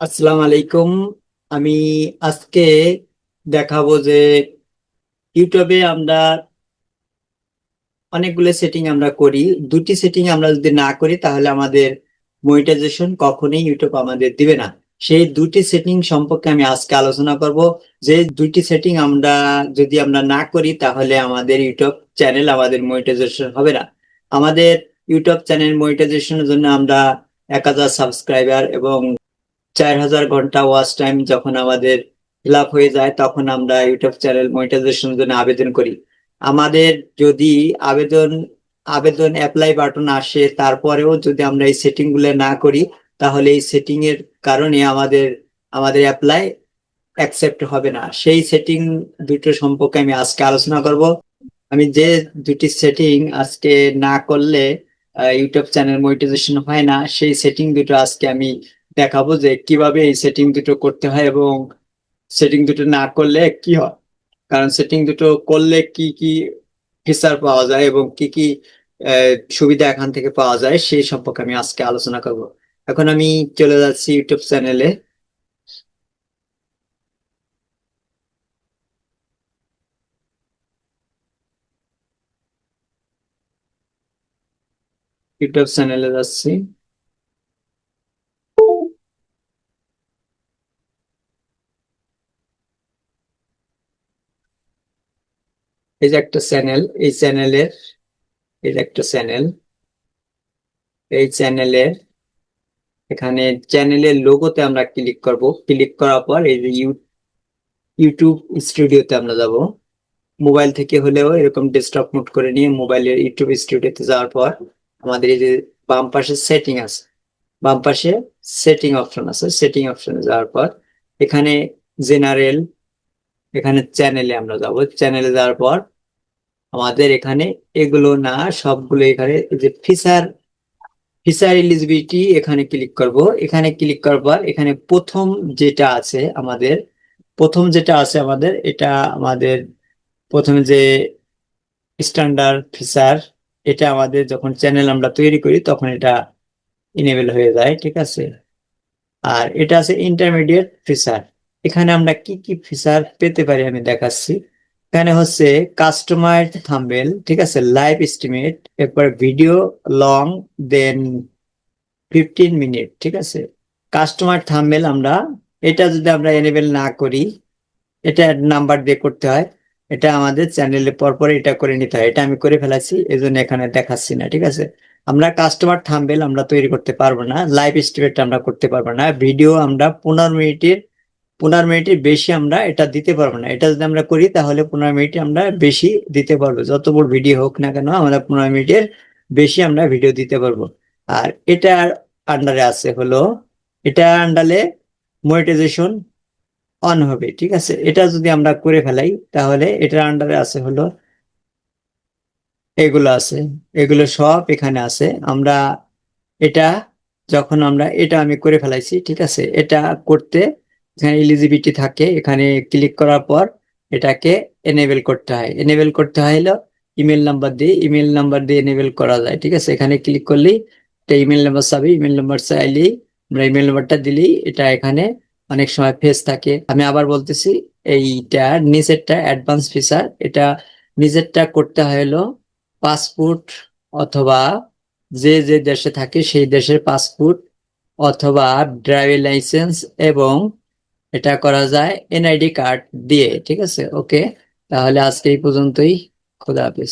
আসসালামু আলাইকুম আমি আজকে দেখাবো যে ইউটিউবে আমরা অনেকগুলো সেটিং আমরা করি। দুটি সেটিং আমরা যদি না করি, তাহলে আমাদের মনিটাইজেশন কখনোই ইউটিউব আমাদের দিবে না। সেই দুটি সেটিং সম্পর্কে আমি আজকে আলোচনা করব। যে দুটি সেটিং আমরা যদি আমরা না করি, তাহলে আমাদের ইউটিউব চ্যানেল আমাদের মনিটাইজেশন হবে না। আমাদের ইউটিউব চ্যানেল মনিটাইজেশনের জন্য আমরা এক হাজার সাবস্ক্রাইবার এবং চার হাজার ঘণ্টা ওয়াচ টাইম যখন আমাদের ফিল হয়ে যায়, তখন আমরা ইউটিউব চ্যানেল মনিটাইজেশনের জন্য আবেদন করি। আমাদের যদি আবেদন আবেদন অ্যাপ্লাই বাটন আসে, তারপরেও যদি আমরা এই সেটিংগুলো না করি, তাহলে এই সেটিং এর কারণে আমাদের আমাদের অ্যাপ্লাই অ্যাকসেপ্ট হবে না। সেই সেটিং দুটো সম্পর্কে আমি আজকে আলোচনা করব। আমি যে দুটি সেটিং আজকে না করলে ইউটিউব চ্যানেল মনিটাইজেশন হয় না, সেই সেটিং দুটো আজকে আমি দেখাবো যে কীভাবে এই সেটিং দুটো করতে হয় এবং সেটিং দুটো না করলে কি হয়। কারণ সেটিং দুটো করলে কি কি ফিচার পাওয়া যায় এবং কি কি সুবিধা এখান থেকে পাওয়া যায় সেই সম্পর্কে আমি আজকে আলোচনা করব। এখন আমি চলে যাচ্ছি ইউটিউব চ্যানেলে ইউটিউব চ্যানেলে যাচ্ছি। এই যে একটা চ্যানেল, এই চ্যানেলের, এই যে একটা চ্যানেল, এই চ্যানেলের, এখানে চ্যানেলের লোগোতে আমরা ক্লিক করব। ক্লিক করার পর এই যে ইউটিউব স্টুডিওতে আমরা যাব। মোবাইল থেকে হলেও এরকম ডেস্কটপ মোড করে নিয়ে মোবাইলের ইউটিউব স্টুডিওতে যাওয়ার পর আমাদের এই যে বাম পাশে সেটিং আছে। বাম পাশে সেটিং অপশন আছে। সেটিং অপশনে যাওয়ার পর এখানে জেনারেল এখানে চ্যানেলে আমরা যাব। চ্যানেলে যাওয়ার পর আমাদের এখানে এগুলো না সবগুলো এখানে যে ফিচার ফিচার এলিজিবিলিটি এখানে ক্লিক করব। এখানে ক্লিক করার পর এখানে প্রথম যেটা আছে আমাদের, প্রথম যেটা আছে আমাদের, এটা আমাদের প্রথমে যে স্ট্যান্ডার্ড ফিচার এটা আমাদের যখন চ্যানেল আমরা তৈরি করি তখন এটা ইনেবল হয়ে যায়, ঠিক আছে? আর এটা আছে ইন্টারমিডিয়েট ফিচার এখানে আমরা কি কি ফিচার পেতে পারি আমি দেখাচ্ছি। এখানে হচ্ছে কাস্টমার থাম্বেল ঠিক আছে? লাইভ এস্টিমেট এরপর video long then fifteen minute ঠিক আছে? কাস্টমার থাম্বেল আমরা, এটা যদি আমরা এনেবেল না করি, এটা নাম্বার দিয়ে করতে হয়। এটা আমাদের চ্যানেলে পরপর এটা করে নিতে হয়। এটা আমি করে ফেলাছি এই জন্য এখানে দেখাচ্ছি না, ঠিক আছে? আমরা কাস্টমার থাম্বেল আমরা তৈরি করতে পারব না লাইভ এস্টিমেট আমরা করতে পারব না। ভিডিও আমরা পনেরো মিনিটের পনেরো মিনিটের বেশি আমরা এটা দিতে পারব না। এটা যদি আমরা করি, তাহলে পনেরো মিনিটে আমরা বেশি দিতে পারব। যত বড় ভিডিও হোক না কেন, আমরা পনেরো মিনিটের বেশি আমরা ভিডিও দিতে পারব। আর এটার আন্ডারে আছে হলো এটা আন্ডারে মনিটাইজেশন অন হবে, ঠিক আছে? এটা যদি আমরা করে ফেলাই, তাহলে এটার আন্ডারে আছে হলো, এগুলো আছে, এগুলো সব এখানে আছে। আমরা এটা, যখন আমরা এটা আমি করে ফেলাইছি, ঠিক আছে? এটা করতে এখানে এলিজিবিলিটি থাকে, এখানে ক্লিক করার পর এটাকে এনেবেল করতে হয়। এনেবেল করতে হলো ইমেল নাম্বার দিয়ে ইমেল নাম্বার দিয়ে এনেবেল করা যায়, ঠিক আছে? এখানে ক্লিক করলেই এটা ইমেল নাম্বার চাবি ইমেল নাম্বার চাইলেই আমরা ইমেল নাম্বারটা দিলেই এটা এখানে অনেক সময় ফেস থাকে। আমি আবার বলতেছি, এইটা নিচেরটা অ্যাডভান্স ফিচার এটা নিজেরটা করতে হলো পাসপোর্ট অথবা যে যে দেশে থাকে, সেই দেশের পাসপোর্ট অথবা ড্রাইভিং লাইসেন্স এবং এটা করা যায় এনআইডি কার্ড দিয়ে, ঠিক আছে? ওকে তাহলে আজকে এই পর্যন্তই, খোদা হাফেজ।